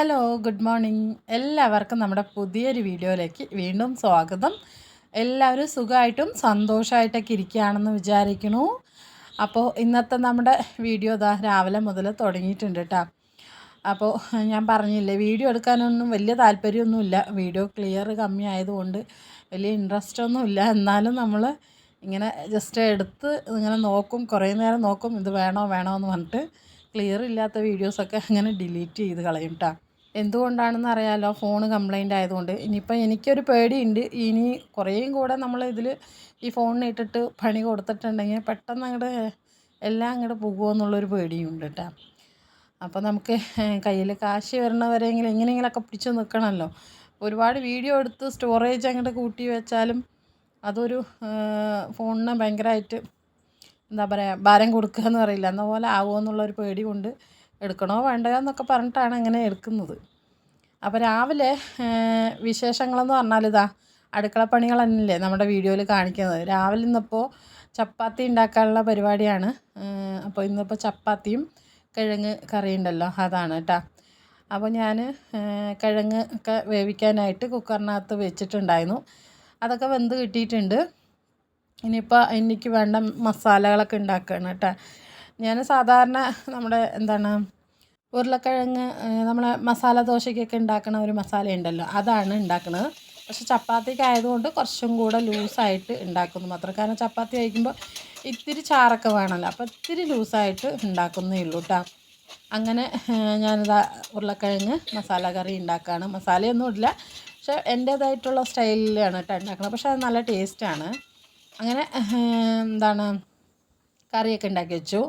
Hello good morning എല്ലാവർക്കും നമ്മുടെ പുതിയൊരു വീഡിയോയിലേക്ക് വീണ്ടും സ്വാഗതം. എല്ലാവരും സുഖമായിട്ടും സന്തോഷമായിട്ടൊക്കെ ഇരിക്കുകയാണെന്ന് വിചാരിക്കുന്നു. അപ്പോൾ ഇന്നത്തെ നമ്മുടെ വീഡിയോ ഇതാ രാവിലെ മുതൽ തുടങ്ങിയിട്ടുണ്ട് കേട്ടോ. അപ്പോൾ ഞാൻ പറഞ്ഞില്ലേ വീഡിയോ എടുക്കാനൊന്നും വലിയ താല്പര്യമൊന്നുമില്ല. വീഡിയോ ക്ലിയർ കമ്മി ആയതുകൊണ്ട് വലിയ ഇൻട്രസ്റ്റ് ഒന്നുമില്ല. എന്നാലും നമ്മൾ ഇങ്ങനെ ജസ്റ്റ് എടുത്ത് ഇങ്ങനെ നോക്കും കുറേ നേരം നോക്കും ഇത് വേണോ വേണോ എന്ന് പറഞ്ഞിട്ട് ക്ലിയർ ഇല്ലാത്ത വീഡിയോസൊക്കെ അങ്ങനെ ഡിലീറ്റ് ചെയ്ത് കളയും കേട്ടോ. എന്തുകൊണ്ടാണെന്ന് അറിയാമല്ലോ ഫോൺ കംപ്ലൈന്റ് ആയതുകൊണ്ട്. ഇനിയിപ്പോൾ എനിക്കൊരു പേടിയുണ്ട്. ഇനി കുറേയും കൂടെ നമ്മൾ ഇതിൽ ഈ ഫോണിന് ഇട്ടിട്ട് പണി കൊടുത്തിട്ടുണ്ടെങ്കിൽ പെട്ടെന്ന് അങ്ങോട്ട് എല്ലാം അങ്ങോട്ട് പോകുമോ എന്നുള്ളൊരു പേടിയുണ്ട് കേട്ടോ. അപ്പോൾ നമുക്ക് കയ്യിൽ കാശ് വരണവരെങ്കിലും എങ്ങനെയെങ്കിലുമൊക്കെ പിടിച്ച് നിൽക്കണമല്ലോ. ഒരുപാട് വീഡിയോ എടുത്ത് സ്റ്റോറേജ് അങ്ങോട്ട് കൂട്ടി വെച്ചാലും അതൊരു ഫോണിന് ഭയങ്കരമായിട്ട് എന്താ പറയുക ഭാരം കൊടുക്കുക എന്ന് പറയില്ല. എന്ന പോലെ ആവുമോ എന്നുള്ളൊരു പേടി കൊണ്ട് എടുക്കണോ വേണ്ടയോ എന്നൊക്കെ പറഞ്ഞിട്ടാണ് ഇങ്ങനെ എടുക്കുന്നത്. അപ്പോൾ രാവിലെ വിശേഷങ്ങളെന്ന് പറഞ്ഞാൽ ഇതാ അടുക്കള പണികൾ തന്നെയല്ലേ നമ്മുടെ വീഡിയോയിൽ കാണിക്കുന്നത്. രാവിലെ ഇന്നിപ്പോൾ ചപ്പാത്തി ഉണ്ടാക്കാനുള്ള പരിപാടിയാണ്. അപ്പോൾ ഇന്നിപ്പോൾ ചപ്പാത്തിയും കിഴങ്ങ് കറി ഉണ്ടല്ലോ അതാണ് കേട്ടോ. അപ്പോൾ ഞാൻ കിഴങ്ങ് ഒക്കെ വേവിക്കാനായിട്ട് കുക്കറിനകത്ത് വെച്ചിട്ടുണ്ടായിരുന്നു. അതൊക്കെ വെന്ത് കിട്ടിയിട്ടുണ്ട്. ഇനിയിപ്പോൾ എനിക്ക് വേണ്ട മസാലകളൊക്കെ ഉണ്ടാക്കുകയാണ് കേട്ടോ. ഞാൻ സാധാരണ നമ്മുടെ എന്താണ് ഉരുളക്കിഴങ്ങ് നമ്മളെ മസാല ദോശയ്ക്കൊക്കെ ഉണ്ടാക്കുന്ന ഒരു മസാല ഉണ്ടല്ലോ അതാണ് ഉണ്ടാക്കുന്നത് പക്ഷെ ചപ്പാത്തിക്ക് ആയതുകൊണ്ട് കുറച്ചും കൂടെ ലൂസായിട്ട് ഉണ്ടാക്കുന്നു. മാത്രം കാരണം ചപ്പാത്തി കഴിക്കുമ്പോൾ ഇത്തിരി ചാറൊക്കെ വേണമല്ലോ. അപ്പോൾ ഇത്തിരി ലൂസായിട്ട് ഉണ്ടാക്കുന്നേ ഉള്ളൂ കേട്ടോ. അങ്ങനെ ഞാനിതാ ഉരുളക്കിഴങ്ങ് മസാല കറി ഉണ്ടാക്കുകയാണ് മസാലയൊന്നും ഇല്ല പക്ഷെ എന്റേതായിട്ടുള്ള സ്റ്റൈലിലാണ് കേട്ടോ ഉണ്ടാക്കുന്നത് പക്ഷെ അത് നല്ല ടേസ്റ്റാണ്. അങ്ങനെ എന്താണ് കറിയൊക്കെ ഉണ്ടാക്കി വെച്ചു.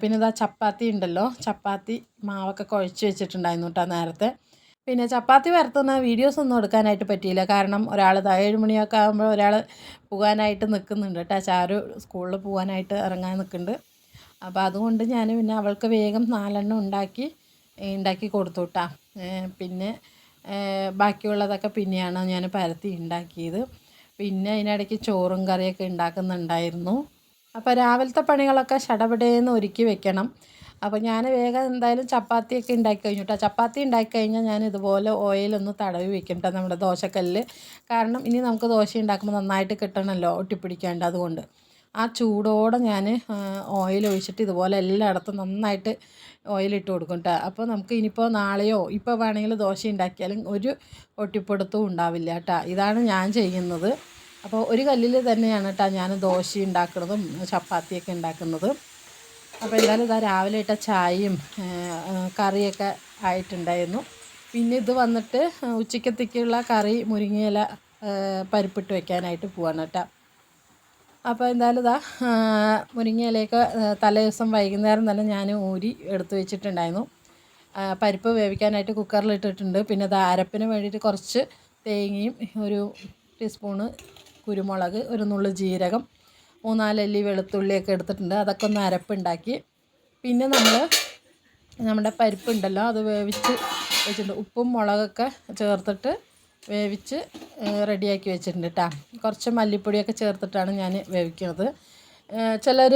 പിന്നെ ഇതാ ചപ്പാത്തി ഉണ്ടല്ലോ. ചപ്പാത്തി മാവൊക്കെ കുഴച്ച് വെച്ചിട്ടുണ്ടായിരുന്നു കേട്ടോ നേരത്തെ. പിന്നെ ചപ്പാത്തി വരത്തുന്ന വീഡിയോസ് ഒന്നും എടുക്കാനായിട്ട് പറ്റിയില്ല. കാരണം ഒരാൾ ഏഴ് മണിയൊക്കെ ആകുമ്പോൾ ഒരാൾ പോകാനായിട്ട് നിൽക്കുന്നുണ്ട് കേട്ടോ ചാരു സ്കൂളിൽ പോകാനായിട്ട് ഇറങ്ങാൻ നിൽക്കുന്നുണ്ട് അപ്പോൾ അതുകൊണ്ട് ഞാൻ പിന്നെ അവൾക്ക് വേഗം നാലെണ്ണം ഉണ്ടാക്കി ഉണ്ടാക്കി കൊടുത്തു കേട്ടോ പിന്നെ ബാക്കിയുള്ളതൊക്കെ പിന്നെയാണ് ഞാൻ പരത്തി ഉണ്ടാക്കിയത്. പിന്നെ അതിനിടയ്ക്ക് ചോറും കറിയൊക്കെ ഉണ്ടാക്കുന്നുണ്ടായിരുന്നു. അപ്പോൾ രാവിലത്തെ പണികളൊക്കെ ഷടപടേന്ന് ഒരുക്കി വെക്കണം. അപ്പോൾ ഞാൻ വേഗം എന്തായാലും ചപ്പാത്തിയൊക്കെ ഉണ്ടാക്കി കഴിഞ്ഞു കേട്ടോ ചപ്പാത്തി ഉണ്ടാക്കി കഴിഞ്ഞാൽ ഞാൻ ഇതുപോലെ ഓയിലൊന്ന് തടവി വെക്കും കേട്ടോ നമ്മുടെ ദോശക്കല്ലിൽ കാരണം ഇനി നമുക്ക് ദോശ ഉണ്ടാക്കുമ്പോൾ നന്നായിട്ട് കിട്ടണമല്ലോ ഒട്ടിപ്പിടിക്കാണ്ട് അതുകൊണ്ട്. ആ ചൂടോടെ ഞാൻ ഓയിൽ ഒഴിച്ചിട്ട് ഇതുപോലെ എല്ലായിടത്തും നന്നായിട്ട് ഓയിലിട്ട് കൊടുക്കും കേട്ടോ അപ്പോൾ നമുക്ക് ഇനിയിപ്പോൾ നാളെയോ ഇപ്പോൾ വേണമെങ്കിൽ ദോശ ഉണ്ടാക്കിയാലും ഒരു ഒട്ടിപ്പിടുത്തവും ഉണ്ടാവില്ല കേട്ടോ ഇതാണ് ഞാൻ ചെയ്യുന്നത്. അപ്പോൾ ഒരു കല്ലിൽ തന്നെയാണ് കേട്ടോ ഞാൻ ദോശ ഉണ്ടാക്കുന്നതും ചപ്പാത്തിയൊക്കെ ഉണ്ടാക്കുന്നതും. അപ്പോൾ എന്തായാലും ഇതാ രാവിലെ ഇട്ട ചായയും കറിയൊക്കെ ആയിട്ടുണ്ടായിരുന്നു. പിന്നെ ഇത് വന്നിട്ട് ഉച്ചക്കത്തേക്കുള്ള കറി മുരിങ്ങയില പരിപ്പിട്ട് വെക്കാനായിട്ട് പോവാണ് കേട്ടോ അപ്പോൾ എന്തായാലും ഇതാ മുരിങ്ങയിലയൊക്കെ തലേ ദിവസം വൈകുന്നേരം തന്നെ ഞാൻ ഊരി എടുത്തു വെച്ചിട്ടുണ്ടായിരുന്നു. പരിപ്പ് വേവിക്കാനായിട്ട് കുക്കറിൽ ഇട്ടിട്ടുണ്ട് പിന്നെ അത് അരപ്പിന് വേണ്ടിയിട്ട് കുറച്ച് തേങ്ങയും ഒരു ടീസ്പൂണ് കുരുമുളക് ഒരു നുള്ളു ജീരകം മൂന്നാലല്ലി വെളുത്തുള്ളിയൊക്കെ എടുത്തിട്ടുണ്ട്. അതൊക്കെ ഒന്ന് അരപ്പുണ്ടാക്കി. പിന്നെ നമ്മൾ നമ്മുടെ പരിപ്പുണ്ടല്ലോ അത് വേവിച്ച് വെച്ചിട്ടുണ്ട്. ഉപ്പും മുളകൊക്കെ ചേർത്തിട്ട് വേവിച്ച് റെഡിയാക്കി വെച്ചിട്ടുണ്ട് കേട്ടോ കുറച്ച് മല്ലിപ്പൊടിയൊക്കെ ചേർത്തിട്ടാണ് ഞാൻ വേവിക്കുന്നത് ചിലർ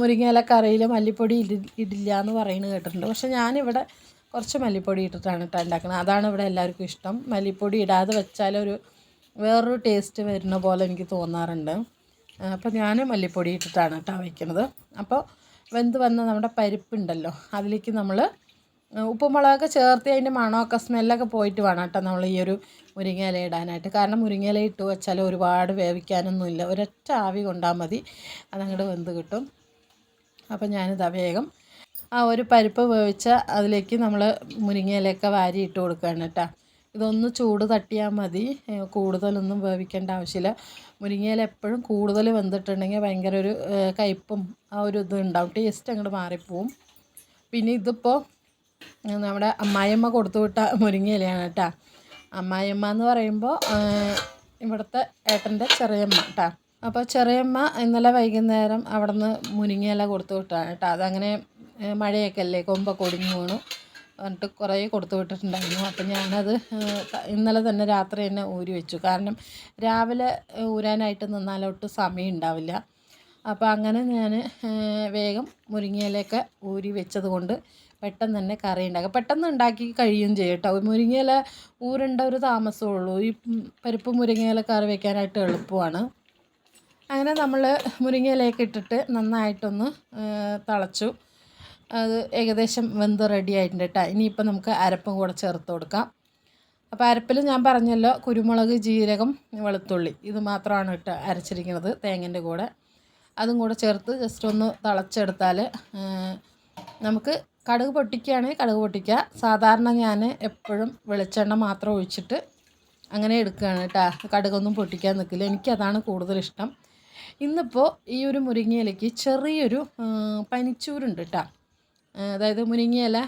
മുരിങ്ങയില കറിയിൽ മല്ലിപ്പൊടി ഇടില്ല എന്ന് പറയുന്നത് കേട്ടിട്ടുണ്ട്. പക്ഷേ ഞാനിവിടെ കുറച്ച് മല്ലിപ്പൊടി ഇട്ടിട്ടാണ് കേട്ടോ ഉണ്ടാക്കുന്നത് അതാണ് ഇവിടെ എല്ലാവർക്കും ഇഷ്ടം. മല്ലിപ്പൊടി ഇടാതെ വെച്ചാലൊരു വേറൊരു ടേസ്റ്റ് വരുന്ന പോലെ എനിക്ക് തോന്നാറുണ്ട്. അപ്പോൾ ഞാൻ മല്ലിപ്പൊടി ഇട്ടിട്ടാണ് കേട്ടോ വയ്ക്കുന്നത് അപ്പോൾ വെന്ത് വന്ന നമ്മുടെ പരിപ്പുണ്ടല്ലോ അതിലേക്ക് നമ്മൾ ഉപ്പുമുളകൊക്കെ ചേർത്ത് അതിന്റെ മണമൊക്കെ സ്മെല്ലൊക്കെ പോയിട്ട് വേണം കേട്ടോ നമ്മൾ ഈ ഒരു മുരിങ്ങയില ഇടാനായിട്ട്. കാരണം മുരിങ്ങയില ഇട്ട് വെച്ചാൽ ഒരുപാട് വേവിക്കാനൊന്നുമില്ല. ഒരൊറ്റ ആവി കൊണ്ടാൽ മതി അതങ്ങോട്ട് വെന്ത് കിട്ടും. അപ്പോൾ ഞാനിതാ വേഗം ആ ഒരു പരിപ്പ് വേവിച്ച അതിലേക്ക് നമ്മൾ മുരിങ്ങയിലയൊക്കെ വാരി ഇട്ട് കൊടുക്കുകയാണ് കേട്ടോ. ഇതൊന്ന് ചൂട് തട്ടിയാൽ മതി. കൂടുതലൊന്നും വേവിക്കേണ്ട ആവശ്യമില്ല. മുരിങ്ങയില എപ്പോഴും കൂടുതൽ വെന്തിട്ടുണ്ടെങ്കിൽ ഭയങ്കര ഒരു കയ്പ്പും ആ ഒരു ഇത് ഉണ്ടാവും. ടേസ്റ്റ് അങ്ങോട്ട് മാറിപ്പോവും. പിന്നെ ഇതിപ്പോൾ നമ്മുടെ അമ്മായിയമ്മ കൊടുത്തു വിട്ട മുരിങ്ങയിലയാണ് കേട്ടോ. അമ്മായിയമ്മ എന്ന് പറയുമ്പോൾ ഇവിടുത്തെ ഏട്ടന്റെ ചെറിയമ്മ കേട്ടോ അപ്പോൾ ചെറിയമ്മ ഇന്നലെ വൈകുന്നേരം അവിടെ നിന്ന് മുരിങ്ങയില കൊടുത്തു വിട്ടാണ് കേട്ടോ അതങ്ങനെ മഴയൊക്കെ അല്ലേ? കൊമ്പൊക്കെ ഒടിഞ്ഞു വീണു. എന്നിട്ട് കുറേ കൊടുത്തു വിട്ടിട്ടുണ്ടായിരുന്നു. അപ്പം ഞാനത് ഇന്നലെ തന്നെ രാത്രി തന്നെ ഊരി വെച്ചു. കാരണം രാവിലെ ഊരാനായിട്ട് നിന്നാലോട്ട് സമയം ഉണ്ടാവില്ല. അപ്പോൾ അങ്ങനെ ഞാൻ വേഗം മുരിങ്ങയിലൊക്കെ ഊരി വെച്ചത് കൊണ്ട് പെട്ടെന്ന് തന്നെ കറി ഉണ്ടാക്കുക പെട്ടെന്ന് ഉണ്ടാക്കി കഴിയും ചെയ്യട്ടോ. മുരിങ്ങയില ഊരണ്ട ഒരു താമസമേ ഉള്ളൂ. ഈ പരിപ്പ് മുരിങ്ങയില കറി വെക്കാനായിട്ട് എളുപ്പമാണ്. അങ്ങനെ നമ്മൾ മുരിങ്ങയിലയൊക്കെ ഇട്ടിട്ട് നന്നായിട്ടൊന്ന് തിളച്ചു. അത് ഏകദേശം വെന്ത് റെഡി ആയിട്ടുണ്ട് കേട്ടോ ഇനിയിപ്പോൾ നമുക്ക് അരപ്പും കൂടെ ചേർത്ത് കൊടുക്കാം. അപ്പോൾ അരപ്പിൽ ഞാൻ പറഞ്ഞല്ലോ കുരുമുളക് ജീരകം വെളുത്തുള്ളി. ഇത് മാത്രമാണ് ഇട്ട് അരച്ചിരിക്കുന്നത് തേങ്ങന്റെ കൂടെ. അതും കൂടെ ചേർത്ത് ജസ്റ്റ് ഒന്ന് തിളച്ചെടുത്താൽ നമുക്ക് കടുക് പൊട്ടിക്കുകയാണെങ്കിൽ കടുക് പൊട്ടിക്കുക. സാധാരണ ഞാൻ എപ്പോഴും വെളിച്ചെണ്ണ മാത്രം ഒഴിച്ചിട്ട് അങ്ങനെ എടുക്കുകയാണ് കേട്ടോ കടുകൊന്നും പൊട്ടിക്കാൻ നിൽക്കില്ല എനിക്കതാണ് കൂടുതലിഷ്ടം ഇന്നിപ്പോൾ ഈ ഒരു മുരിങ്ങയിലേക്ക് ചെറിയൊരു പനിച്ചൂരുണ്ട് കേട്ടോ അതായത് മുരിങ്ങയില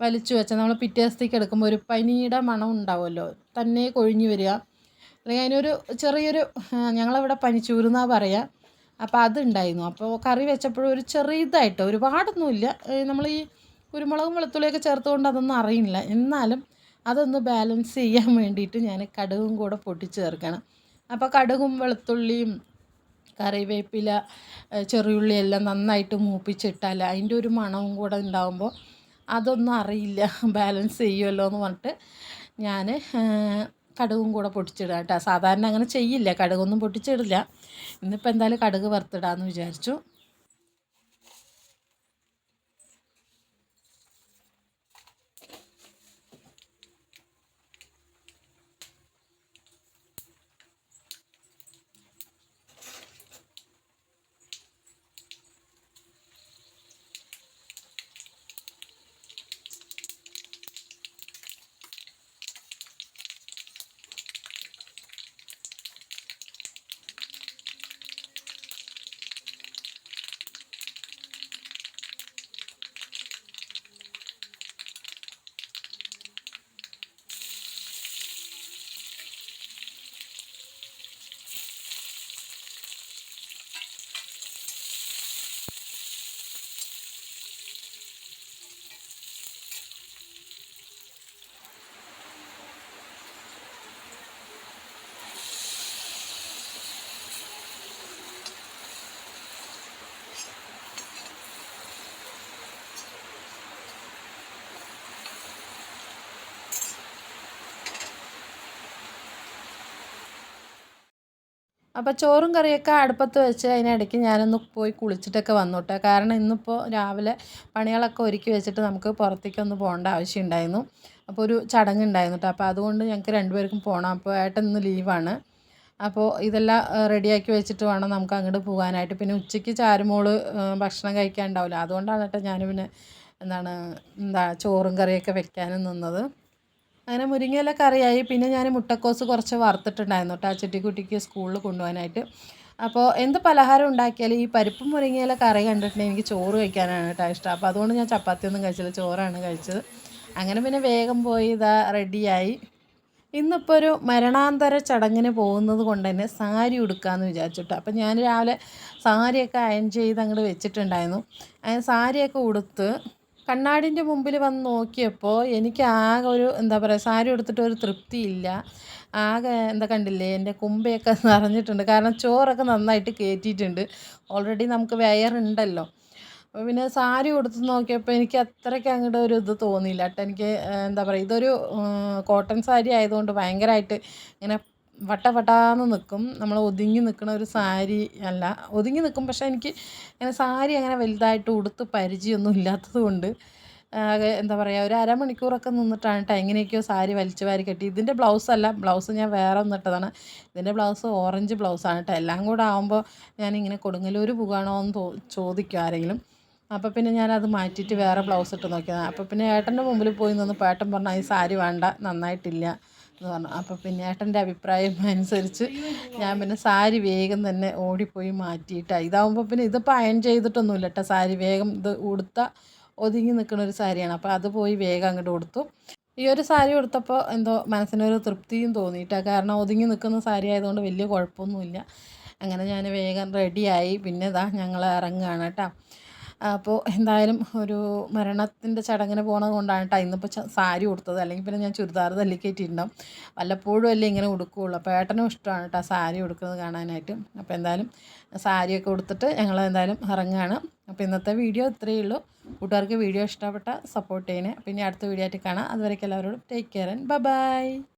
വലിച്ചു വെച്ചാൽ നമ്മൾ പിറ്റേ ദിവസത്തേക്ക് എടുക്കുമ്പോൾ ഒരു പനിയുടെ മണം ഉണ്ടാവുമല്ലോ. തന്നെ കൊഴിഞ്ഞു വരിക. അല്ലെങ്കിൽ അതിനൊരു ചെറിയൊരു ഞങ്ങളവിടെ പനിച്ചൂരുന്നാ പറയുക അപ്പോൾ അതുണ്ടായിരുന്നു. അപ്പോൾ കറി വെച്ചപ്പോഴും ഒരു ചെറിയതായിട്ട് ഒരുപാടൊന്നുമില്ല. നമ്മൾ ഈ കുരുമുളകും വെളുത്തുള്ളിയൊക്കെ ചേർത്തുകൊണ്ട് അതൊന്നും അറിയില്ല. എന്നാലും അതൊന്ന് ബാലൻസ് ചെയ്യാൻ വേണ്ടിയിട്ട് ഞാൻ കടുകും കൂടെ പൊട്ടിച്ച് ചേർക്കണം. അപ്പോൾ കടുകും വെളുത്തുള്ളിയും കറിവേപ്പില ചെറിയുള്ളി എല്ലാം നന്നായിട്ട് മൂപ്പിച്ചിട്ടാൽ അതിന്റെ ഒരു മണവും കൂടെ ഉണ്ടാകുമ്പോൾ അതൊന്നും അറിയില്ല ബാലൻസ് ചെയ്യുമല്ലോ എന്ന് പറഞ്ഞിട്ട് ഞാൻ കടുകും കൂടെ പൊട്ടിച്ചിടുക കേട്ടോ. സാധാരണ അങ്ങനെ ചെയ്യില്ല കടുകൊന്നും പൊട്ടിച്ചിടില്ല. ഇന്നിപ്പോൾ എന്തായാലും കടുക് വറുത്തിടാമെന്ന് വിചാരിച്ചു. അപ്പോൾ ചോറും കറിയൊക്കെ അടുപ്പത്ത് വെച്ച് അതിനിടയ്ക്ക് ഞാനൊന്ന് പോയി കുളിച്ചിട്ടൊക്കെ വന്നോട്ടെ. കാരണം ഇന്നിപ്പോൾ രാവിലെ പണികളൊക്കെ ഒരുക്കി വെച്ചിട്ട് നമുക്ക് പുറത്തേക്കൊന്ന് പോകേണ്ട ആവശ്യമുണ്ടായിരുന്നു അപ്പോൾ ഒരു ചടങ്ങ് ഉണ്ടായിരുന്നു കേട്ടോ അപ്പോൾ അതുകൊണ്ട് ഞങ്ങൾക്ക് രണ്ടുപേർക്കും പോകണം അപ്പോൾ ഏട്ടൻ ഇന്ന് ലീവാണ്. അപ്പോൾ ഇതെല്ലാം റെഡിയാക്കി വെച്ചിട്ട് വേണം നമുക്ക് അങ്ങോട്ട് പോകാനായിട്ട്. പിന്നെ ഉച്ചയ്ക്ക് ചാരുമോൾ ഭക്ഷണം കഴിക്കാൻ ഉണ്ടാവില്ല. അതുകൊണ്ടാണ് കേട്ടോ ഞാൻ പിന്നെ എന്താണ് എന്താ ചോറും കറിയൊക്കെ വെക്കാനും നിന്നത്. അങ്ങനെ മുരിങ്ങയില കറിയായി പിന്നെ ഞാൻ മുട്ടക്കോസ് കുറച്ച് വറുത്തിട്ടുണ്ടായിരുന്നു കേട്ടോ ചെട്ടിക്കുട്ടിക്ക് സ്കൂളിൽ കൊണ്ടുപോകാനായിട്ട്. അപ്പോൾ എന്ത് പലഹാരം ഉണ്ടാക്കിയാലും ഈ പരിപ്പും മുരിങ്ങയില കറി കണ്ടിട്ടുണ്ടെങ്കിൽ എനിക്ക് ചോറ് കഴിക്കാനാണ് കേട്ടോ ഇഷ്ടം. അപ്പോൾ അതുകൊണ്ട് ഞാൻ ചപ്പാത്തിയൊന്നും കഴിച്ചില്ല. ചോറാണ് കഴിച്ചത്. അങ്ങനെ പിന്നെ വേഗം പോയി ഇതാ റെഡിയായി ഇന്നിപ്പോൾ ഒരു മരണാന്തര ചടങ്ങിന് പോകുന്നത് കൊണ്ട് തന്നെ സാരി ഉടുക്കാമെന്ന് വിചാരിച്ചിട്ട് അപ്പം ഞാൻ രാവിലെ സാരിയൊക്കെ അയൺ ചെയ്ത് അങ്ങോട്ട് വെച്ചിട്ടുണ്ടായിരുന്നു. അങ്ങനെ സാരിയൊക്കെ ഉടുത്ത് കണ്ണാടിന്റെ മുമ്പിൽ വന്ന് നോക്കിയപ്പോൾ എനിക്ക് ആകെ ഒരു എന്താ പറയുക സാരി എടുത്തിട്ട് ഒരു തൃപ്തിയില്ല. ആകെ എന്താ കണ്ടില്ലേ എന്റെ കുമ്പയൊക്കെ നിറഞ്ഞിട്ടുണ്ട്. കാരണം ചോറൊക്കെ നന്നായിട്ട് കയറ്റിയിട്ടുണ്ട് ഓൾറെഡി നമുക്ക് വയറുണ്ടല്ലോ. അപ്പോൾ പിന്നെ സാരി കൊടുത്ത് നോക്കിയപ്പോൾ എനിക്ക് അത്രയ്ക്ക് അങ്ങോട്ട് ഒരു ഇത് തോന്നിയില്ല. കേട്ടോ എനിക്ക് എന്താ പറയുക ഇതൊരു കോട്ടൺ സാരി ആയതുകൊണ്ട് ഭയങ്കരമായിട്ട് ഇങ്ങനെ വട്ട വട്ടാന്ന് നിൽക്കും നമ്മൾ ഒതുങ്ങി നിൽക്കുന്ന ഒരു സാരി അല്ല. ഒതുങ്ങി നിൽക്കും പക്ഷേ എനിക്ക് ഇങ്ങനെ സാരി അങ്ങനെ വലുതായിട്ട് ഉടുത്ത് പരിചയമൊന്നും ഇല്ലാത്തത് കൊണ്ട് എന്താ പറയുക ഒരു അരമണിക്കൂറൊക്കെ നിന്നിട്ടാണ് കേട്ടോ എങ്ങനെയൊക്കെയോ സാരി വലിച്ചു വാരി കെട്ടി. ഇതിന്റെ ബ്ലൗസ് അല്ല ബ്ലൗസ് ഞാൻ വേറെ ഒന്നിട്ടതാണ് ഇതിന്റെ ബ്ലൗസ് ഓറഞ്ച് ബ്ലൗസാണ് കേട്ടോ എല്ലാം കൂടെ ആകുമ്പോൾ ഞാനിങ്ങനെ കൊടുങ്ങല്ലൂർ പോകുകയാണോ എന്ന് തോ ചോദിക്കും ആരെങ്കിലും. അപ്പോൾ പിന്നെ ഞാനത് മാറ്റിയിട്ട് വേറെ ബ്ലൗസ് ഇട്ട് നോക്കിയതാണ് അപ്പോൾ പിന്നെ ഏട്ടന്റെ മുമ്പിൽ പോയി നിന്ന് പേട്ടൻ പറഞ്ഞാൽ ഈ സാരി വേണ്ട നന്നായിട്ടില്ല. എന്ന് പറഞ്ഞു അപ്പോൾ പിന്നെ ഏട്ടന്റെ അഭിപ്രായം അനുസരിച്ച് ഞാൻ പിന്നെ സാരി വേഗം തന്നെ ഓടിപ്പോയി മാറ്റിയിട്ടാണ് ഇതാവുമ്പോൾ പിന്നെ ഇതിപ്പോൾ അയൺ ചെയ്തിട്ടൊന്നുമില്ല കേട്ടോ സാരി വേഗം ഇത് ഉടുത്ത ഒതുങ്ങി നിൽക്കുന്ന ഒരു സാരിയാണ്. അപ്പോൾ അത് പോയി വേഗം അങ്ങോട്ട് കൊടുത്തു ഈ ഒരു സാരി കൊടുത്തപ്പോൾ എന്തോ മനസ്സിനൊരു തൃപ്തിയും തോന്നിയിട്ടാണ് കാരണം ഒതുങ്ങി നിൽക്കുന്ന സാരി ആയതുകൊണ്ട് വലിയ കുഴപ്പമൊന്നുമില്ല. അങ്ങനെ ഞാൻ വേഗം റെഡിയായി പിന്നെ ഇതാ ഞങ്ങൾ ഇറങ്ങുകയാണ് കേട്ടോ അപ്പോൾ എന്തായാലും ഒരു മരണത്തിന്റെ ചടങ്ങിന് പോണത് കൊണ്ടാണ് കേട്ടോ ഇന്നിപ്പോൾ സാരി ഉടുത്തത്. അല്ലെങ്കിൽ പിന്നെ ഞാൻ ചുരിദാർ തല്ലിക്കയറ്റിയിട്ടുണ്ടാവും വല്ലപ്പോഴും അല്ലേ ഇങ്ങനെ ഉടുക്കുകയുള്ളൂ അപ്പോൾ ഏട്ടനും ഇഷ്ടമാണ് കേട്ടോ സാരി ഉടുക്കുന്നത് കാണാനായിട്ട്. അപ്പോൾ എന്തായാലും സാരിയൊക്കെ ഉടുത്തിട്ട് ഞങ്ങൾ എന്തായാലും ഇറങ്ങുകയാണ് അപ്പോൾ ഇന്നത്തെ വീഡിയോ ഇത്രയേ ഉള്ളൂ. കൂട്ടുകാർക്ക് വീഡിയോ ഇഷ്ടപ്പെട്ട സപ്പോർട്ട് ചെയ്യണേ. പിന്നെ അടുത്ത വീഡിയോ ആയിട്ട് കാണാം. അതുവരേക്കും എല്ലാവരോടും ടേക്ക് കെയർ ആൻഡ് ബൈ